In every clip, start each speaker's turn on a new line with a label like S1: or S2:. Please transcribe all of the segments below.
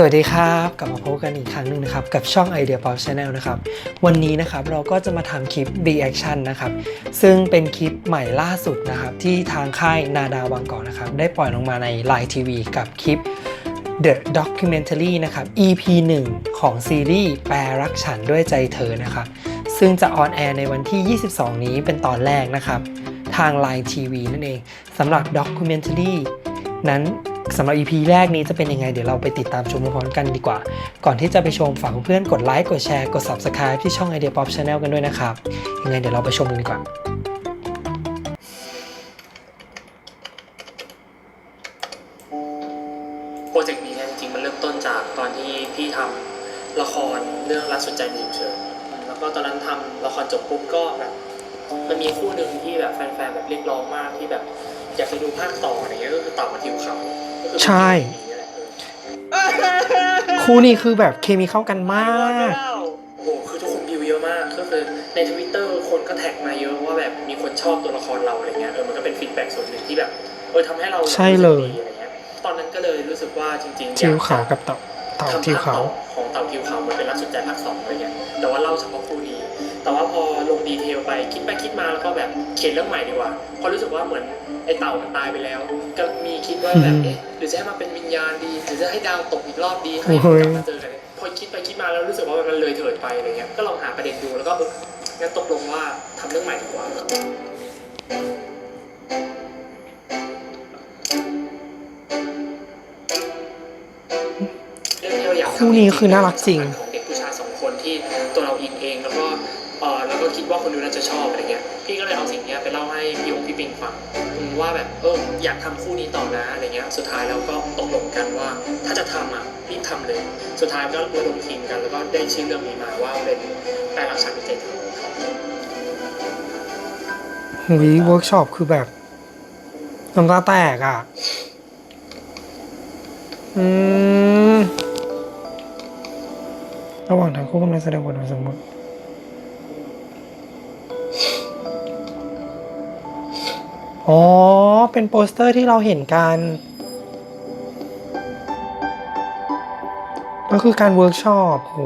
S1: สวัสดีครับกลับมาพบกันอีกครั้งหนึ่งนะครับ กับช่อง Idea Pop Channel นะครับ วันนี้นะครับเราก็จะมาทำคลิป reaction นะครับ ซึ่งเป็นคลิปใหม่ล่าสุดนะครับ ที่ทางค่ายนาดาวางก่อกนะครับ ได้ปล่อยลงมาใน Line TV กับคลิป The Documentary นะครับ EP 1 ของซีรีส์แปรรักฉันด้วยใจเธอนะครับ ซึ่งจะออนแอร์ในวันที่ 22 นี้เป็นตอนแรกนะครับ ทาง Line TV นั่นเองสำหรับ Documentary นั้น สำหรับ EP แรกนี้จะเป็นยังไงเดี๋ยวเราไปติดตามชมพร้อมกันดีกว่า ก่อนที่จะไปชมฝากเพื่อนกดไลค์กดแชร์กด Subscribe ที่ช่อง Idea Pop Channel กันด้วยนะครับ ยังไงเดี๋ยวเราไปชมกันดีกว่า
S2: โปรเจกต์นี้เนี่ยจริงๆมันเริ่มต้นจากตอนที่พี่ทำละครเรื่องรักสุดใจมีอยู่เชิญแล้วก็ตอนนั้นทำละครจบปุ๊บก็แบบมันมีคู่หนึ่งที่แบบแฟนๆแบบเรียกร้องมากที่แบบอยากจะดูภาคต่ออะไรเงี้ยก็คือต่อมาทิวเขา
S1: ใช่
S2: นี่แหละ
S1: คู่นี้คือแบบเคมีเข้ากันมาก
S2: โอ้โหคือทุกคนวิวเยอะมากก็คือในทวิตเตอร์คนก็แท็กมาเยอะว่าแบบมีคนชอบตัวละครเราอะไรเงี้ยเออมันก็เป็นฟีดแบ็กส่วนหนึ่งที่แบบเออทำให้เรา
S1: ใช่เลย
S2: รู้สึกดีอะไรเงี้ยตอนนั้นก็เลยรู้สึกว่าจริงๆอยก
S1: ทิวขาวกับเต่าเต่า
S2: ทำ
S1: ทิว
S2: ภาค
S1: ขา
S2: ต่
S1: ว
S2: อของเต่าทิวขาวมันเป็นรักสุดใจภาคสองอะไรเงี้ยแต่ว่าเล่าเฉพาะคู่นี้ แต่ว่าพอลงดีเทลไปคิดไปคิดมาแล้วก็แบบเขียนเรื่องใหม่ดีกว่าเพราะรู้สึกว่าเหมือนไอ้เต่ามันตายไปแล้ว ก็มีคิดว่าแบบ
S1: อืม
S2: เอ๊ะหรือจะให้มันเป็นวิญญาณดีหรือจะให้ดาวตกอีกรอบดีให้
S1: โอ้ย
S2: กลับมาเจอกันพอคิดไปคิดมาแล้วรู้สึกว่ามันเลยเถิดไปอะไรเงี้ยก็ลองหาประเด็นดูแล้วก็เอองั้นตกลงว่าทำเรื่องใหม่ดีกว่าเรื่องที่เราอยากทำ
S1: คู่นี้คือน่ารักจริง
S2: ของเด็กผู้ชายสอง ว่าคนดูน่าจะชอบอะไรเงี้ย พี่ก็เลยเอาสิ่งเนี้ยไปเล่าให้พี่องพี่ปิงฟังว่าแบบเอออยากทำคู่นี้ต่อนะอะไรเงี้ย สุดท้ายแล้วก็ตกลงกันว่า ถ้าจะทำอะรีบทำเลย สุดท้ายก็ระดมทีมกัน แล้วก็ได้ชื่อเรื่องนี้มาว่าเป็นแปลรักฉันเป็นใจเธอครับ
S1: หุยเวิร์กช็อปคือแบบน้ำตาแตกอะ อืมระหว่างทั้งคู่กำลังแสดงบทบาทสมมติ อ๋อ เป็นโปสเตอร์ที่เราเห็นกัน ก็คือการเวิร์กช็อปโห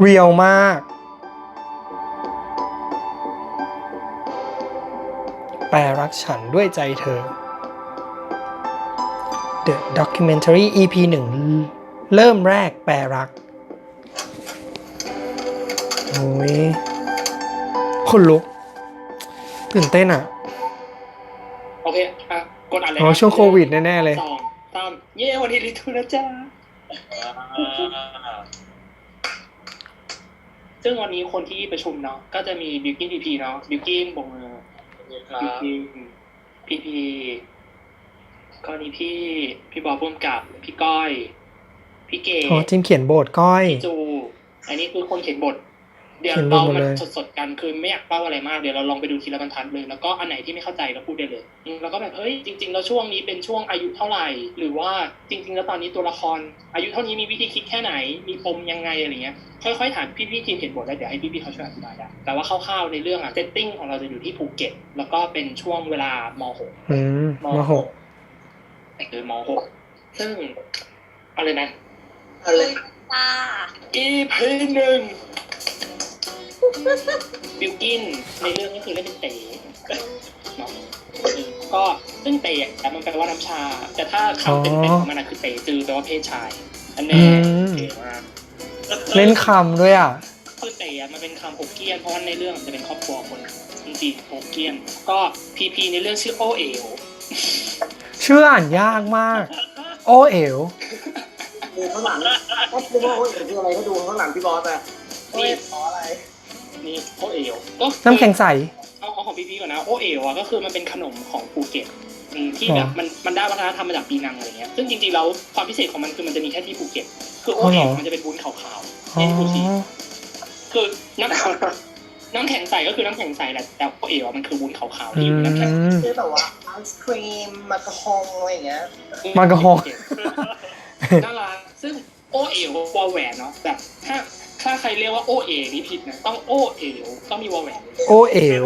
S1: เรียลมาก แปลรักฉันด้วยใจเธอ The Documentary EP 1 เริ่มแรกแปลรักโอ้ยคนลุกตื่นเต้นอะ
S2: อะกดอัดเลย
S1: อ๋อช่วงโควิดแน่ๆเลย
S2: สองสามเย้วันนี้ลิทูนะจ๊ะซึ่งวันนี้คนที่ประชุมเนาะก็จะมีบิวกิ้นพีพีเนาะบิวกิ้นบงมือบิวกิ้นพีพีก็นี่พี่พี่บอลพุ่มกับ พี่ก้อย พี่เก๋
S1: อ๋อจิมเขียนบทก้อย
S2: พี่จู อันนี้คือคนเขียนบท เดี๋ยว
S1: เขียนบท
S2: เรา
S1: หมด
S2: มัน
S1: เลย
S2: สดๆกันคือไม่อยากเล่าอะไรมากเดี๋ยวเราลองไปดูทีละบรรทัดเลย แล้วก็อันไหนที่ไม่เข้าใจเราพูดได้เลยอืมแล้วก็แบบเฮ้ยจริงๆแล้วช่วงนี้เป็นช่วงอายุเท่าไหร่ หรือว่าจริง ๆ แล้วตอนนี้ตัวละคร อายุเท่านี้มีวิธีคิดแค่ไหนมีปมยังไงอะไรเงี้ยค่อยๆถามพี่ๆทีมเขียนบทแล้วเดี๋ยวให้พี่ๆเขาช่วยอธิบายได้แต่ว่าคร่าวๆในเรื่องอะเซตติ้งของเราจะอยู่ที่ภูเก็ต แล้วก็เป็นช่วงเวลามหก
S1: อืมมหก
S2: คือมหกซึ่งอะไรนะ
S3: อะไรจ้า
S2: EP หนึ่ง บิวกินในเรื่องก็คือเล่นเป็นเต๋เนาะเออก็ซึ่งเต๋อะมันแปลว่าน้ำชา แต่ถ้าคำเป็นเป็นของมันอะคือเต๋จือแปลว่าเพศชาย อันแน่เก๋มาก
S1: เล่นคำด้วยอะ
S2: คือเต๋อะมันเป็นคำฮกเกี้ยนเพราะว่าในเรื่องมันจะเป็นครอบครัวคนจีนฮกเกี้ยน ก็พีพีในเรื่องชื่อโอเอ๋ว
S1: ชื่ออ่านยากมาก โอเอ๋ว
S3: ดูข้างหลังก็ดูว่าเขาเห็นคืออะไรก็ดูข้างหลังพี่บอสอะ
S2: นี่
S3: ขออะไร
S2: นี่ โอเอ๋วก็
S1: น้ำแข็งใส
S2: เอาเอาของพีพีก่อนนะโอเอ๋วอะก็คือมันเป็นขนมของภูเก็ตอืมที่แบบ
S1: อ๋อ
S2: มันมันได้วัฒนธรรมมาจากปีนังอะไรเงี้ยซึ่งจริงๆแล้วความพิเศษของมันคือมันจะมีแค่ที่ภูเก็ตคือโอ
S1: อ๋อเหร
S2: เอ๋
S1: อ
S2: วมันจะเป็นวุ้นขาวๆ
S1: อ๋อ
S2: นี่ดูสิคือน้ำน้ำแข็งใสก็คือน้ำแข็งใสแหละแต่โอเอ๋วอะมันคือวุ้นขาวๆ
S1: อื
S2: ที่อยู่ในน้ำแข็ง
S1: ม
S3: คือแบบว่าไอศครีมมากระฮองอะไรอย่างเงี้ย
S1: มากระฮอง
S2: น่ารักซึ่งโอเอ๋ววอลแหวนเนาะแบบถ้า ถ้าใครเรียกว่าโอเอ๋นี่ผิดนะ ต้องโอเอ๋วต้องมีวอลแหวน
S1: โอเอ๋ว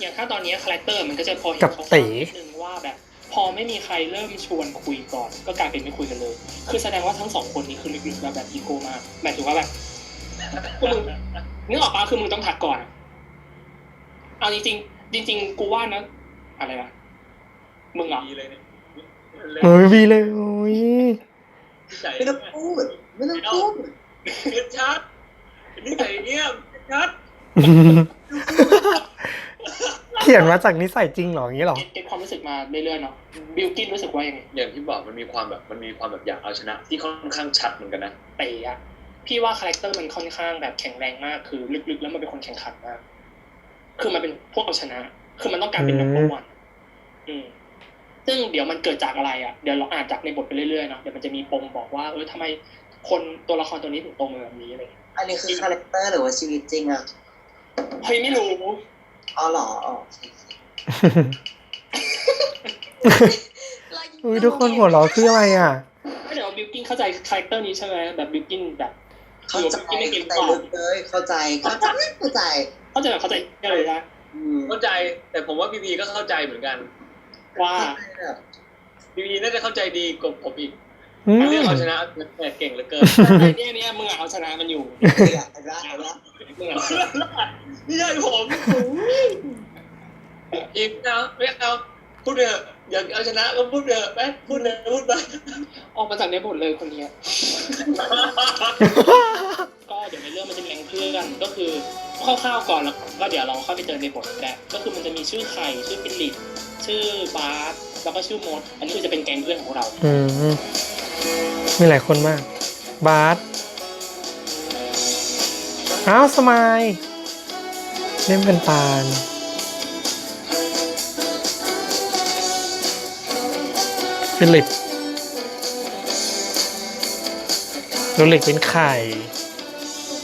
S2: อย่างถ้าตอนนี้คาแรคเตอร์มันก็จะพอเห็น
S1: กับ
S2: คร่าวๆ
S1: เต๋
S2: นิดนึงว่าแบบพพอไม่มีใครเริ่มชวนคุยก่อน ก็กลายเป็นไม่คุยกันเลย คือแสดงว่าทั้งสองคนนี้คือลึกๆแล้วแบบอีโก้มากหมายถึงว่าแบบคือมึงนึกออกปะคือมึงต้องทักก่อนอะเอาจริงๆจริง ๆ กูว่านะ อะไรนะมึงเหรอ
S4: ดีเลยเนี่ย
S1: โอ้ยวีเลยโอ้ย
S4: ใส่
S3: ไม่ต้องพูดไม่ต้องพูด
S4: เกิดชัด นี่ใส่เงี้ยชัด
S1: เขียนมาจากนิสัยจริงเหรออย่างนี้เหรอ
S2: เก็ตเก็ตความรู้สึกมาเรื่อยๆเนาะบิลกินรู้สึกว่ายังไง
S4: อย่างที่บอกมันมีความแบบมันมีความแบบอยากเอาชนะ ที่ค่อนข้างชัดเหมือนกันนะ
S2: เตะอะพี่ว่าคาแรคเตอร์มันค่อนข้างแบบแข็งแรงมาก คือลึกๆ แล้วมันเป็นคนแข่งขันมาก คือมันเป็นพวกเอาชนะ คือมันต้องการเป็น
S1: อื
S2: นั
S1: ม
S2: มเบอร์วันอืม ซึ่งเดี๋ยวมันเกิดจากอะไรอะ เดี๋ยวเราอ่านจากในบทไปเรื่อยๆเนาะ เดี๋ยวมันจะมีปมบอกว่า เออทำไมคนตัวละครตัวนี้ถึงโตมาแบบนี้อะไรอย่างเงี้ย
S3: อันนี้คือคาแรคเตอร์หรือว่าชีวิตจริงอะ
S2: เฮ้ยไม่รู้
S3: อ๋อเหรออ๋อ
S1: อุ้ยทุกคนหัวเราะคืออะไรอะ
S2: ไม่เดี๋ยวบิลกินเข้าใจคาแรคเตอร์นี้ใช่ไหมแบบบิลกินแบบ
S3: เข้าใจ
S2: บิลกินไม่เก่ง
S3: เข้ากใจ
S2: ว่า
S3: ลึกเลยเข้าใจเข้าใจเข้าใจ
S2: เข้าใจแบบเข้าใจเลยนะ
S3: อืม
S4: เข้าใจแต่ผมว่าพีพีก็เข้าใจเหมือนกัน
S2: ว่า
S4: พีพีน่าจะเข้าใจดีกว่าผมอีก
S1: อืม
S4: เรื่องเอาชนะแต่เก่งเหลือเกิน
S2: เนี่ยเนี่ยมึงอะเอาชนะมันอยู่
S3: อยากได้แล้ว
S2: มึงอะ
S4: นี่ใช่ผมอีกนะไม่เอาพูดเถอะอยากเอาชนะก็พูดเถอะแม่พูดเลยพูดไป
S2: ออกมาจากในบทเลยคนเนี้ยก็เดี๋ยวในเรื่องมันจะมีแก๊งเพื่อนก็คือคร่าวๆก่อนแล้วก็เดี๋ยวเราเข้าไปเจอในบทแหละก็คือมันจะมีชื่อไข่ชื่อฟิลิปชื่อบาร์สแล้วก็ชื่อมดอันนี้คือจะเป็นแก๊งเพื่อนของเรา
S1: อื มีหลายคนมาก บาสอ้าวสมายเล่นเป็นตาลฟิลิปโรเล็กเป็นไข่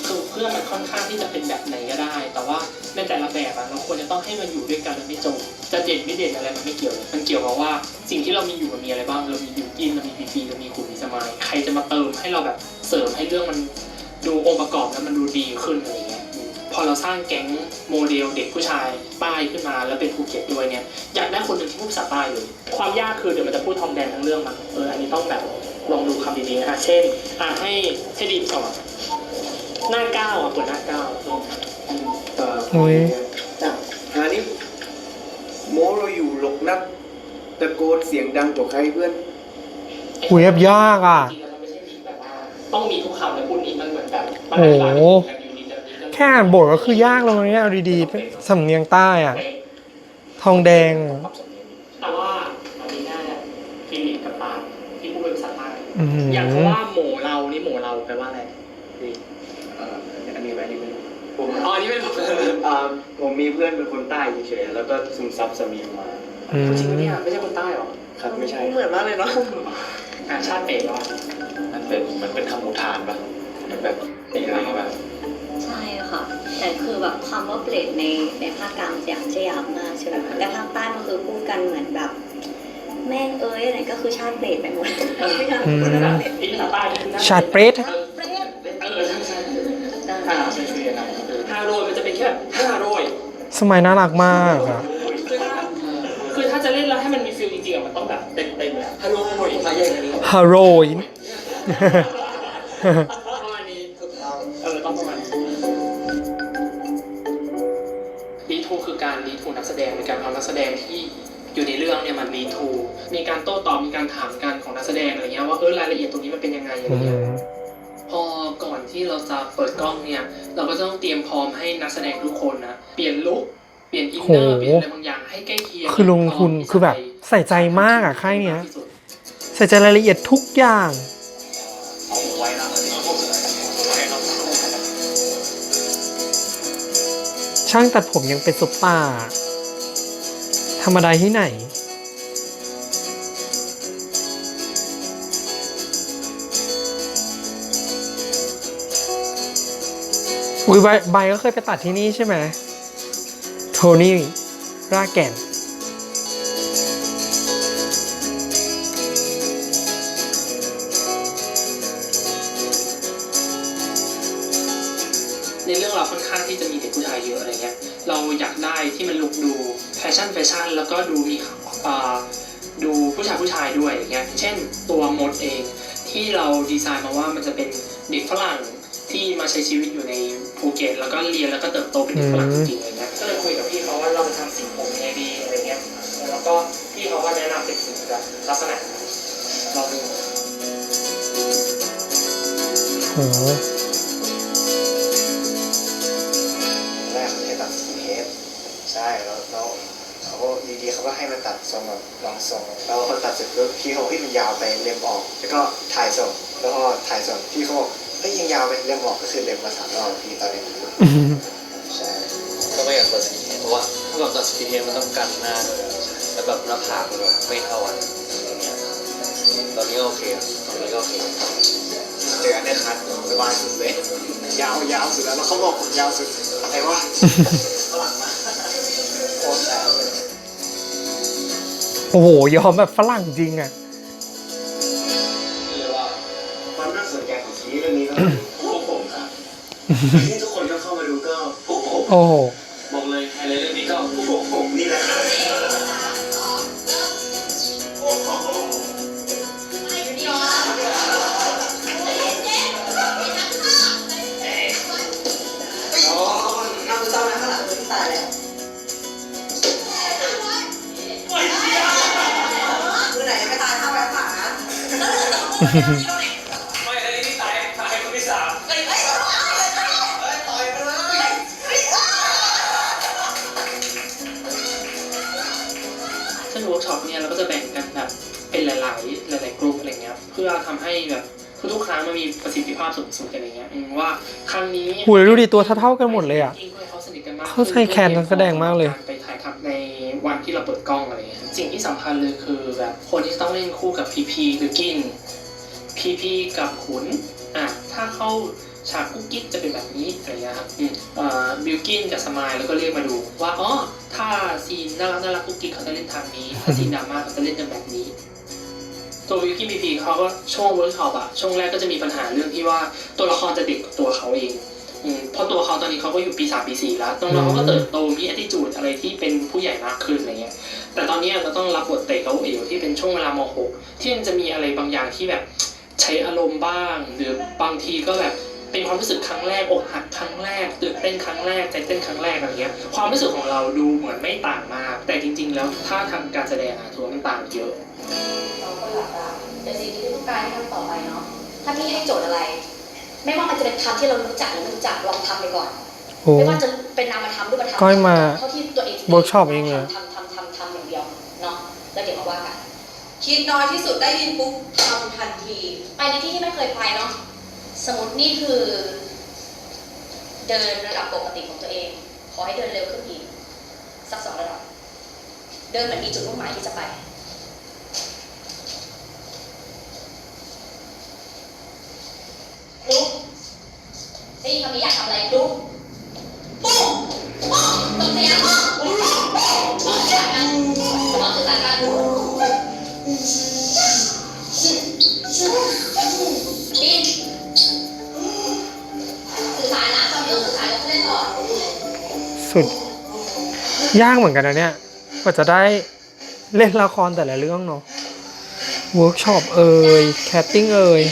S2: คือเพื่อนมันค่อนข้างที่จะเป็นแบบไหนก็ได้ แต่ว่าในแต่ละแบบอะเราควรจะต้องให้มันอยู่ด้วยกันแล้วไม่จม จะเด่นไม่เด่นอะไรมันไม่เกี่ยว มันเกี่ยวกับว่าสิ่งที่เรามีอยู่มันมีอะไรบ้าง เรามีบิวกินเรามีพีพีเรามีคุณมีสมายใครจะมาเติมให้เราแบบเสริมให้เรื่องมันดูองค์ประกอบแล้วมันดูดีขึ้นอะไรเงี้ย พอเราสร้างแก๊งโมเดลเด็กผู้ชายป้ายขึ้นมาแล้วเป็นภูเก็ตด้วยเนี่ย อยากได้คนหนึ่งที่พูดภาษาใต้เลย ความยากคือเดี๋ยวมันจะพูดทองแดงทั้งเรื่องมันเออ อันนี้ต้องแบบลองดูคำดีๆนะคะเช่น อะให้ให้ดีมสอนหน้าเก้าอะเปิดหน้าเก้าอืมเอ่อ
S1: อุ๊ย
S5: นักตะโกนเสียงดังกว่าใครเพื่อน
S1: คุยแบบยากอะ
S2: จริงๆแล้วมันไม่ใช่มีแบบว่าต้องมีทุกคำแต่พูดนี้มันเหมือนแบบมัน
S1: โอ้โห
S2: อธิบายไม่ถูกแบบอยู่ดีๆจะ
S1: แค่อ่านบทก็คือยากแล้วเนี่ยเอาดีๆเป็นสำเนียงใต้อะ ทองแดง
S2: แต่ว่าอันนี้น่าจะฟิลิปกับปาล์มที่พูดเป็นภาษาใต้
S1: อือหือ
S2: อย่างคำว่าหมูเรานี่หมูเราแปลว่าอะไร
S5: เอ่ออันนี้ไหมอันนี้ไม่รู้ผม
S2: อ๋ออันนี้ไม่รู้
S5: อ่าผมมีเพื่อนเป็นคนใต้เฉยๆแล้วก็ซึมซับสมีมา
S1: อืม
S2: จริงปะเนี่ยไม่ใช่คนใต้หรอ
S5: ครับไม่ใช่
S3: เหมือนมากเลยเนาะ
S2: อ่าชาติเป๋เหรอ
S4: มันเป็นมันเป็นคำอุทานปะมันแบบตีอะไรแบบ
S6: ใช่ค่ะ แต่คือแบบคำว่าเปลดในในภาคกลางจะจะหยาบมากใช่ไหมคะแต่ภาคใต้มันคือพูดกันเหมือนแบบ แม่งเอ้ยอะไรก็คือชาติเปรตไปหมดไม่อยากพูดภาษาเปรต
S2: ที่ภาษาใต้นี่คือน่
S1: ชาติเปรต
S6: ชาติเปรต
S2: เออใช่ใช่อ่าใช่ใช่ฮาโรยมันจะเป็นแค่แบบฮาโรย
S1: สมัยน่ารักมากอะ
S2: เต็มๆเลยอะฮัลโหลอะไรอย่างนี้
S1: ฮาโรยน
S2: ประมาณนี้เออต้องประมาณนี้รีทูคือการรีทูนักแสดงในการเอานักแสดงที่อยู่ในเรื่องเนี่ยมันรีทูมีการโต้ตอบมีการถามกันของนักแสดงอะไรเงี้ยว่าเออรายละเอียดตรงนี้มันเป็นยังไงอะไร
S1: อื
S2: เงี้ย
S1: ม
S2: พอก่อนที่เราจะเปิดกล้องเนี่ย เราก็ต้องเตรียมพร้อมให้นักแสดงทุกคนนะเปลี่ยนลุคเปลี่ยนอินเนอร์
S1: โห
S2: เปลี่ยนอะไรบางอย่างให้ใกล้เคียง
S1: คือลงทุนคือแบบใส่ใจมากอะค่ายเนี้ย ใส่ใจรายละเอียดทุกอย่างช่างตัดผมยังเป็นซุปตาร์ธรรมดาที่ไหน อุ้ยใบใบก็เคยไปตัดที่นี่ใช่ไหม โทนี่ ราแก่น
S2: ใน เด็กผู้ชายเยอะอะไรเงี้ยเราอยากได้ที่มันลุกดูแฟชั่นแฟชั่นแล้วก็ดูมีอ่าดูผู้ชายผู้ชายด้วยอย่างเงี้ยเช่นตัวมดเองที่เราดีไซน์มาว่ามันจะเป็นเด็กฝรั่งที่มาใช้ชีวิตอยู่ในภูเก็ตแล้วก็เรียนแล้วก็เติบโตเป็นเด็กฝรั่งจริงๆอะไรเงี้ยก็เลยคุยกับพี่เขาว่าเราจะทำสีผมยังไงดีอะไรเงี้ยแล้วก็พี่เขาก็แนะนำเป็นสีแบบลักษณะนั้นลองดู
S1: โอ้
S7: ดีเขาก็ให้มาตัดทรงแบบลองทรงแล้วพอตัดเสร็จปุ๊บพี่เขาบอกเฮ้มันยาวไปเล็มออก แล้วก็ถ่ายส่งแล้วพอถ่ายส่งพี่เขาบอกเฮ้ยยังยาวไปเล็มออกก็คือเล็มมาสามรอบพี่ตอนนี้
S1: ม
S7: ใช่
S8: ก็ไม่อยากตัดสกินเฮดเพราะว่าถ้าแบบตัดสกินเฮดมันต้องกันหน้าด้วยแล้วแบบหน้าผากมันแบบไม่เท่ากันตอนนี้ก็โอเคตอนนี้ก็โอเค
S7: เจออันเนี้คัดสบายสุดเลยยาวยาวสุดแล้วแล้วเขาบอกผมยาวสุดอะไรวะ
S1: โอ้โหยอมแบบฝรั่งจริงอะ
S4: เรียกว่า
S7: ความน่าสนใจของซีรีส์เรื่องนี้ก็คือพวกผมครับที่ทุกคนก็เข้ามาดูก็พวกผม
S1: โอ้โห
S4: บอกเลยไฮไลท์เรื่องนี้ก็
S7: พวกผมนี่แหละ
S4: ไม่ไอ้นี่ตายตายคนที่สาม
S2: ซึ่งเวิร์กช็อปเนี่ยเราก็จะแบ่งกันแบบเป็นหลาย ๆ หลาย ๆ กลุ่มอะไรเงี้ยเพื่อทำให้แบบทุกๆครั้งมันมีประสิทธิภาพสูงสุดอะไรเงี้ยอืมว่าครั้งนี้
S1: โหแล้วดูดิตัวเท่าๆกันหมดเลยอะ
S2: เขาสนิทกันมาก
S1: เข้าใจแคนนักแสดงมากเลย
S2: ไปถ่ายทำในวันที่เราเปิดกล้องอะไรเงี้ยสิ่งที่สำคัญเลยคือแบบคนที่ต้องเล่นคู่กับพีพีหรือกิน พีพีกับขุนอะถ้าเข้าฉากกุ๊กกิ๊กจะเป็นแบบนี้อะไรเงี้ยครับอืมเอ่อบิลกินกับสมายแล้วก็เรียกมาดูว่าอ๋อถ้าซีนน่ารักน่ารักกุ๊กกิ๊กเขาจะเล่นทางนี้ถ้าซีนดราม่าเขาจะเล่นกันแบบนี้ ตัววิวกี้พีพีเขาก็ช่วงเวิร์กช็อปอะช่วงแรกก็จะมีปัญหาเรื่องที่ว่าตัวละครจะเด็กกว่าตัวเขาเองอืมเพราะตัวเขาตอนนี้เขาก็อยู่ปีสามปีสี่แล้วตรงเราเขาก็เติบโตมี attitude อะไรที่เป็นผู้ใหญ่มากขึ้นอะไรเงี้ย แต่ตอนนี้เราต้องรับบทเตะเขาเอวที่เป็นช่วงเวลามหกที่มันจะมีอะไรบางอย่างที่แบบ ใช้อารมณ์บ้าง หรือบางทีก็แบบเป็นความรู้สึกครั้งแรกอกหักครั้งแรกตื่นเต้นครั้งแรกใจเต้นครั้งแรกอะไรเงี้ยความรู้สึกของเราดูเหมือนไม่ต่างมาก แต่จริง ๆ แล้วถ้าทางการแสดงอะถือว่ามันต่างเยอะ
S6: เราก็หลักได้แต่สิ่งที่ต้องการให้ทำต่อไปเนาะถ้าพี่ให้โจทย์อะไร ไม่ว่ามันจะเป็นคำที่เรารู้จักหรือไม่รู้จักลองทำไปก่อน
S1: โอ้
S6: ไม่ว่าจะเป็นนามธรรมรูปธรรม
S1: ก้อยมา
S6: เท่าที่ตัวเอง
S1: เวิร์กช็อปเองเลย
S6: ทำทำทำทำอย่างเดียวเนาะแล้วเดี๋ยวมาว่ากัน
S9: คิดน้อยที่สุดได้ยินปุ๊บทำทันที
S6: ไปในที่ที่ไม่เคยไปเนาะสมมตินี่คือ เดินระดับปกติของตัวเอง ขอให้เดินเร็วขึ้นอีกสักสองระดับ เดินเหมือนมีจุดมุ่งหมายที่จะไปลุกได้ยินคำนี้อยากทำอะไรลุกปุ๊บปุ๊บตรงเสียงปุ๊บปุ๊บปุ๊บสื่อสารกันต้องสื่อสารกันบิ นสื่อสารนะตอนนี้ต้องสื่อสารกับเพื่อนก่อน
S1: สุดยากเหมือนกันนะเนี่ยกว่าจะได้เล่นละครแต่ละเรื่องเนาะเวิร์กช็อปเอ่ยแคสติ้งเอ่ย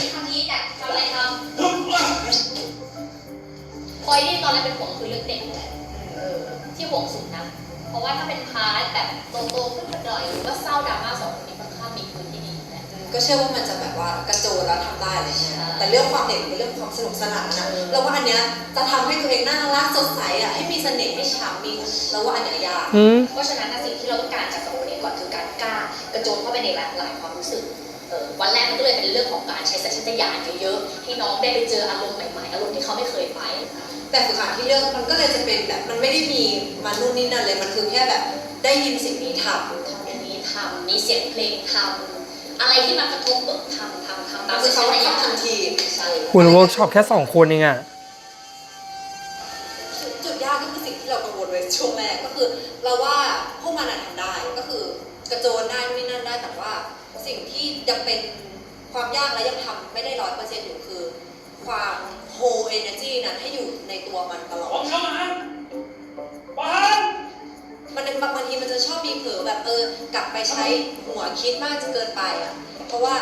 S6: ก็เชื่
S9: อว่ามันจะแบบว่ากระโจนแล้วทำได้อะไรเงี้ย
S6: ใช่
S9: แต่เรื่องความเด็กเป็นเรื่องความสนุกสนานนะเราว่าอันเนี้ยจะทำให้ตัวเองน่ารักสดใสอะให้มีเสน่ห์ให้ฉ่ำมีเราว่าอันเนี้ยยาก
S1: อืม
S6: เพราะฉะนั้นนะสิ่งที่เราต้องการจากสองคนนี้ก่อนคือการกล้ากระโจนเข้าไปในหลากหลายความรู้สึกเออวันแรกมันก็เลยเป็นเรื่องของการใช้สัญชาตญาณเยอะๆให้น้องได้ไปเจออารมณ์ใหม่ๆอารมณ์ที่เขาไม่เคยไป
S9: แต่สถานที่เลือกมันก็เลยจะเป็นแบบมันไม่ได้มีมานู่นนี่นั่นเลยมันคือแค่แบบได้ยินสิ่งนี้ทำ
S6: ทำอย่างนี้ทำมีเสียงเพลงทำ อะไรที่มากระทบปุ๊บทำทำทำตาม
S9: คือ
S6: สัญ
S9: เขา
S6: ชาตญาณ
S9: ทำทันที
S6: ใช่
S1: คุณเวิร์กช็อปแค่สองคนเองอะ
S9: จุดยากก็คือสิ่งที่เรากังวลไว้ช่วงแรกก็คือ เราว่าพวกมันอะทำได้ก็คือกระโจนได้นู่นนี่นั่นได้แต่ว่าสิ่งที่ยังเป็นความยากและยังทำไม่ได้ร้อยเปอร์เซ็นต์อยู่คือ ความโฮเอเนอร์จีนั้นให้อยู่ในตัวมันตลอด
S4: ผมเข้ามา บาน
S9: มันบางบางทีมันจะชอบมีเผลอแบบเออกลับไปใช้หัวคิดมากจนเกินไปอะ เพราะว่า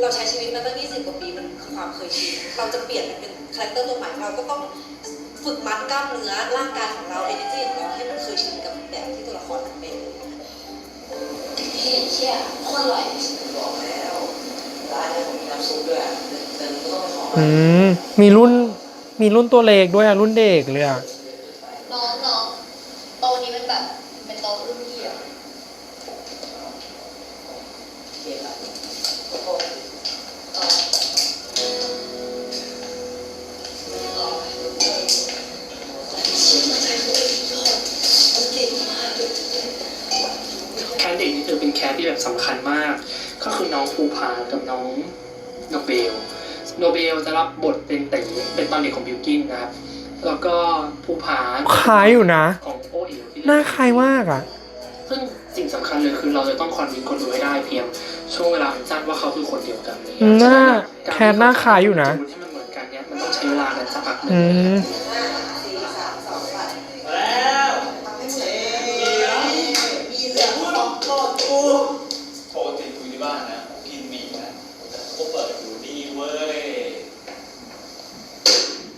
S9: เราใช้ชีวิตมาตั้ง20กว่าปีมันคือความเคยชิน เราจะเปลี่ยนมันเป็นคาแรคเตอร์ตัวใหม่เราก็ต้องฝึกมัดกล้ามเนื้อร่างกายของเรา energy ของเราให้มันเคยชินกับแบบที่ตัวละครมันเป็น
S6: เชี่ยโคตรอร่อย
S7: บอกแล้วร้านนี้ผมมีน้ำซุปด้วยแต่ก็ต้องไปขอ
S1: อืมมีรุ่นมีรุ่นตัวเล็กด้วยอะรุ่นเด็กเลยอะ
S6: น้องน้องโตนี้เป็นแบบ เด็
S2: กนี่ถือเป็นแคสที่แบบสำคัญมาก ก็คือน้องภูผากับน้องโนเบล โนเบลจะรับบทเป็นตีเป็นตอนเด็กของบิวกินนะครับ แล้วก็ภูผา
S1: คล้ายอยู่นะ
S2: ของโอเอ๋วที่
S1: หน้าคล้ายมากอะ
S2: ซึ่งสิ่งสำคัญเลยคือเราจะต้องคอนวินคนดูให้ได้เพียง ช่วงเวลาสั้นว่าเขาคือคนเดียวกันเลย
S1: หน้า
S2: การ
S1: แคทหน้าคล้ายอยู่นะ
S2: จูให้มันเหมือนกันเนี่ยมันต้องใช้เวลากันสักพักหนึ่ง
S1: อืม
S9: ห้าสี่สามสองไป
S4: แล้ว
S9: ทำให้เหมือน
S4: เดี๋ยว
S9: มีเรื่องของโลดกู
S4: ปกติคุยที่บ้านนะกินหมี่นะก็เปิดดูนี่เว้ย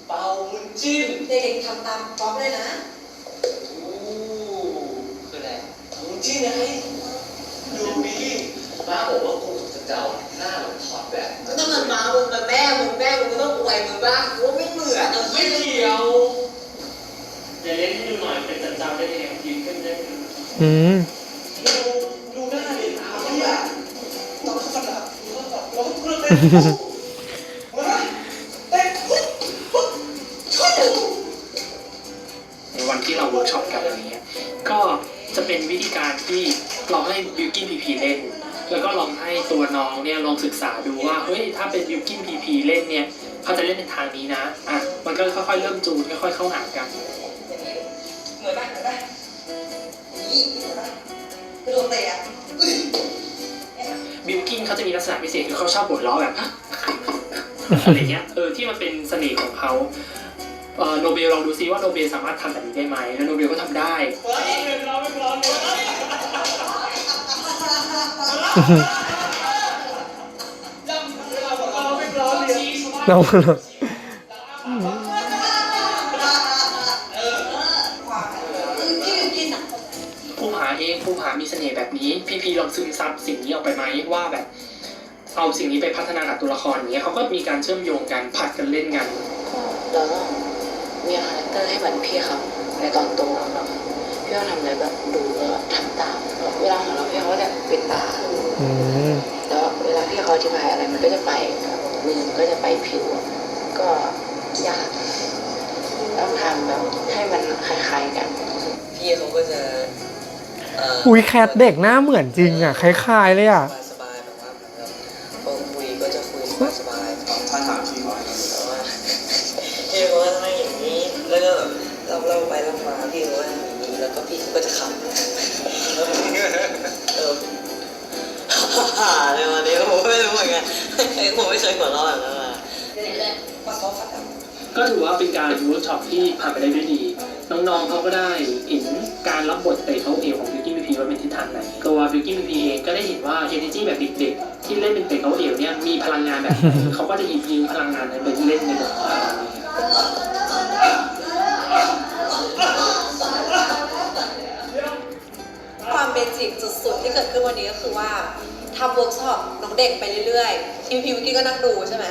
S4: เป่ามุนจิ้น
S9: เด็กๆทำตามป๊อปเลยนะ
S4: อู้
S7: คืออะไร
S4: มุนจิ้นนะให้ดูดีป้าบอกว่ากูจะเดาหน้าเหมือนถอดแบบ
S9: ก็ต้องเหมือนมามึงกับแม่มึงแม่มึงก็ต้องอวยมึงบ้างกูว่าไม่เหมือนเอา
S4: ไม่
S9: เยี่ย
S4: เกี่ยว
S2: เดี๋ยวเล่นให้ดูหน่อยเป็นจันเจ้าได้ยังไงยืนขึ้นได้ไหม
S1: อืม
S4: ดูดูหน้าดิเอาเนี่ยต้องขนาดดูขนาดร้องเพลง
S2: องเนี่ยลองศึกษาดูว่าเฮ้ยถ้าเป็นบิวกินพีพีเล่นเนี่ยเขาจะเล่นในทางนี้นะอะมันก็ค่อยๆเริ่มจูนค่อยๆเข้าหากัน
S9: เหมือนปะเหมือนปะนี่เหมือนปะกระโดดเตะอะ
S2: บิวกิ้นเขาจะมีลักษณะพิเศษคือเขาชอบหัวเราะแบบอะไรเงี้ยเออที่มันเป็นเสน่ห์ของเขาเออโนเบลลองดูซิว่าโนเบลสามารถทำแบบนี้ได้ไหมแล้วโนเบลก็ทำได้
S4: เรา
S9: คือพี่วิวกินอะ
S2: ภูผาเองภูผามีเสน่ห์แบบนี้ พี่พีลองซึมซับสิ่งนี้ออกไปไหมว่าแบบ เอาสิ่งนี้ไปพัฒนากับตัวละครอย่างเงี้ยเขาก็มีการเชื่อมโยงกันผัดกันเล่นกัน
S10: เราต้องมีคาแรคเตอร์ให้เหมือนพี่เขาในตอนโตแบบพี่เขาทำอะไรแบบดูแล้วแบบทำตามแล้วเวลาของเราพี่เขาก็จะปิดตา
S1: อืม
S10: แล้วเวลาพี่เขาอธิบายอะไรมันก็จะไปมือ มันก็จะไปผิว ก็ยาก ต้องทำแบบให้มันคล้ายๆกัน
S7: พี่เขาก็จะ เอ่อ
S1: อุ้ยแคทเด็กหน้าเหมือนจริงอะคล้ายๆเลยอะ
S7: อว่าเป็นการเวิร์
S2: กช็อปที่ผ่านไปได้ด้วยดี น้องๆเขาก็ได้เห็นการรับบทเตะเขาเอวของบิวกิ้นพีพีว่าเป็นทิศทางไหนตัวบิวกิ้นพีพีเองก็ได้เห็นว่าเอเนจีแบบเด็กๆ ที่เล่นเป็นเตะเขาเอวเนี่ยมีพลังงานแบบเขาก็จะหยิบยืมพลังงานนั้นไปเล่นในบทของเขา
S9: ความเบสิกสุดๆที่เกิดขึ้นวันนี้ก็คือว่าทำเวิร์กช็อปน้องเด็กไปเรื่อยๆพี่พิวกี้ก็นั่งดูใช่ไหม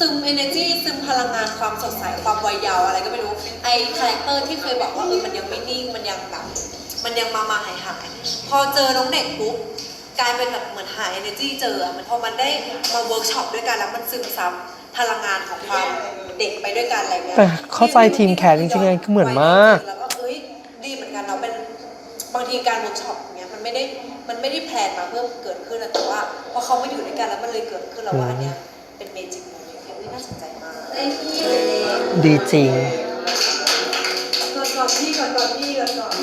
S9: ซึม energy ซึมพลังงานความสดใสความวัยเยาว์อะไรก็ไม่รู้ไอคาแรคเตอร์ที่เคยบอกว่าเออมันยังไม่นิ่งมันยังแบบมันยังมามาหายหายพอเจอน้องเด็กปุ๊บกลายเป็นแบบเหมือนหาย energy เจออะมันพอมันได้มาเวิร์กช็อปด้วยกันแล้วมันซึมซับพลังงานของความเด็กไปด้วยกันอะไรเงี้ย
S1: แต่เข้าใจทีมแคทจริงๆไงคือเหมือนมาก
S9: แล้วก็เอ้ยดีเหมือนกันเราเป็นบางทีการเวิร์กช็อปอย่างเงี้ยมันไม่ได้มันไม่ได้แพลนมาเพื่อเกิดขึ้นนะแต่ว่าพอเขามาอยู่ด้วยกันแล้วมันเลยเกิดขึ้นแล้วว่าอันเนี้ยเป็นเมจิกโมเมนต์ ที่น่าสนใจมาก
S6: ไอ้พี่เลย
S1: ดีจริง
S9: ก่อนก่อนพี่ก่อนก่อนพี่ก่อนก่อน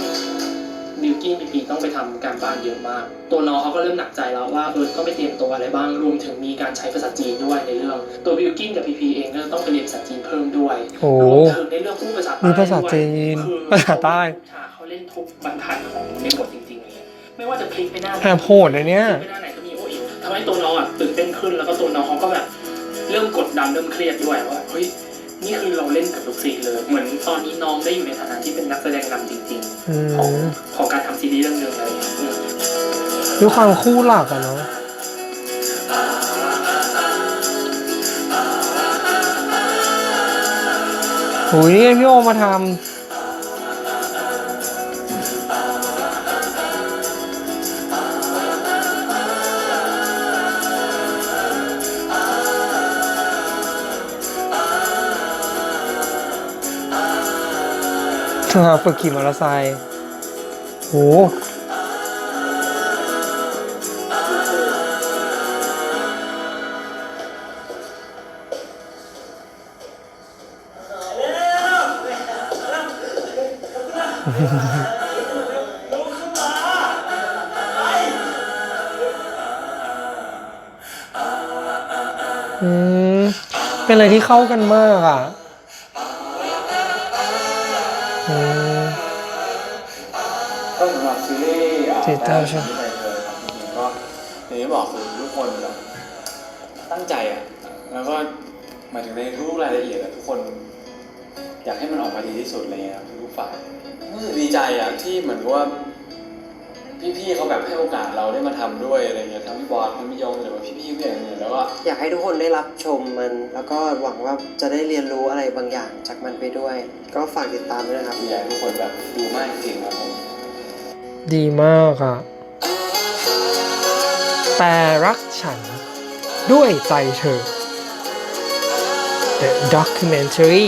S2: บิวกิ้นพีพีต้องไปทำการบ้านเยอะมาก ตัวน้องเขาก็เริ่มหนักใจแล้วว่าเออต้องไปเตรียมตัวอะไรบ้าง รวมถึงมีการใช้ภาษาจีนด้วยในเรื่อง ตัวบิวกิ้นกับพีพีเองก็ต้องไปเรียนภาษาจีนเพิ่มด้วย
S1: โอ้
S2: รวมถึงในเรื่องพูดภาษาใต้
S1: มีภาษาจีน
S2: ด้วยคือ
S1: ภาษาใต้
S2: ฉากเขาเล่นได้ทุกบรรทัดของในบทจริงๆอะไรเลยไม่ว่าจะพลิกไปหน้าไหน
S1: แอบโหดเลยเนี่ย
S2: พลิกไปหน้าไหนก็มีโอ้ยทำให้ตัวน้องอะตื่นเต้นขึ้นแล้วก็ตัวน้องเขาก็แบบ เริ่มกดดันเริ่มเครียดด้วยว่าเฮ้ยนี่คือเราเล่นกับทุกซีนเลย เหมือนตอนนี้น้องได้อยู่ในฐานะที่เป็นนักแสดงนำจริง
S1: อื
S2: ๆของ
S1: ม
S2: ของการทำซีรีส์เรื่องหนึงอะไรอย่างเงี้ยอืม
S1: ด้วยความคู่หลักอะเนาะโอ้ยนี่พี่โอมาทำ ฝึกขี่มอเตอร์ไซค์โหเป็นอะไรที่เข้ากันมากอะ
S5: ก็สำหรับซีรีส์อ่า
S1: ติดตามชม
S5: ไปเลยครับจก็อย่างที่บอกคือทุกคนแบบตั้งใจอะ แล้วก็หมายถึงในทุกรายละเอียดอะทุกคน อยากให้มันออกมาดีที่สุดอะไรเงี้ยครับทุกฝ่ายรู้สึกดีใจอะที่เหมือนกับว่า พี่ๆเขาแบบให้โอกาสเราได้มาทำด้วยอะไร บอสทั้งพี่ยงหรือว่าพี่ๆผู้ใหญ่คนอื่นแล้วก็
S11: อยากให้ทุกคนได้รับชมมัน แล้วก็หวังว่าจะได้เรียนรู้อะไรบางอย่างจากมันไปด้วย ก็ฝากติดตามด้วยนะครับ
S5: อยากให้ทุกคนแบบดูมากจริงๆครับผม
S1: ดีมากอะแต่รักฉันด้วยใจเธอ The Documentary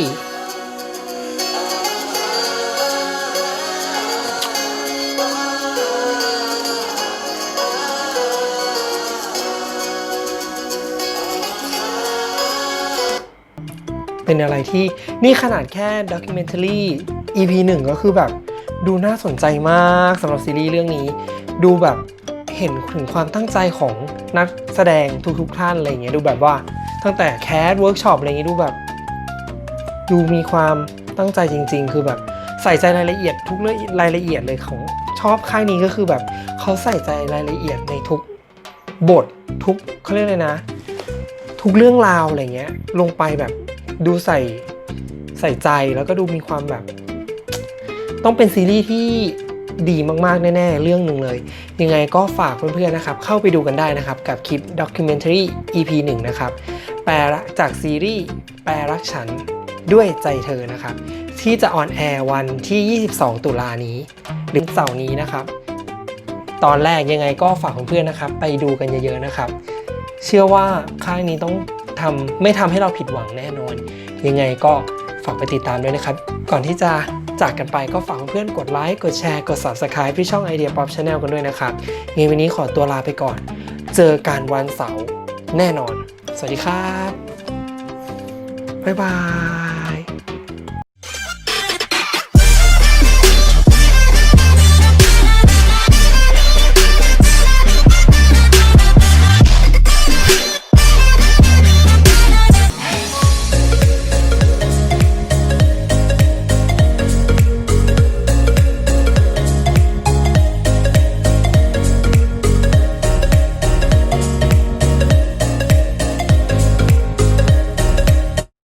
S1: เป็นอะไรที่นี่ขนาดแค่ documentary EP 1 ก็คือแบบดูน่าสนใจมากสำหรับซีรีส์เรื่องนี้ ดูแบบเห็นถึงความตั้งใจของนักแสดงทุกๆท่านอะไรเงี้ยดูแบบว่าตั้งแต่แคสเวิร์กช็อปอะไรเงี้ยดูแบบ ดูมีความตั้งใจจริง ๆ คือแบบใส่ใจรายละเอียดทุกเรื่องรายละเอียดเลยของชอบค่ายนี้ก็คือแบบเขาใส่ใจรายละเอียดในทุกบททุกเขาเรียกเลยนะ ทุกเรื่องราวอะไรเงี้ยลงไปแบบ ดูใส่ใส่ใจแล้วก็ดูมีความแบบ ต้องเป็นซีรีส์ที่ดีมาก ๆ แน่ ๆ เรื่องหนึ่งเลย ยังไงก็ฝากเพื่อน ๆ นะครับ เข้าไปดูกันได้นะครับ กับคลิป Documentary EP 1 นะครับ แปลจากซีรีส์แปลรักฉันด้วยใจเธอนะครับ ที่จะออนแอร์วันที่ 22 ตุลานี้ หรือเสาร์นี้นะครับ ตอนแรกยังไงก็ฝากเพื่อนๆนะครับ ไปดูกันเยอะ ๆ นะครับ เชื่อว่าค่ายนี้ต้อง ทำไม่ทำให้เราผิดหวังแน่นอน ยังไงก็ฝากไปติดตามด้วยนะครับ ก่อนที่จะจากกันไปก็ฝากเพื่อนกดไลค์ กดแชร์ กด Subscribe ที่ช่อง Idea Pop Channel กันด้วยนะครับงั้นวันนี้ขอตัวลาไปก่อน เจอกันวันเสาร์แน่นอน สวัสดีครับ บ๊ายบาย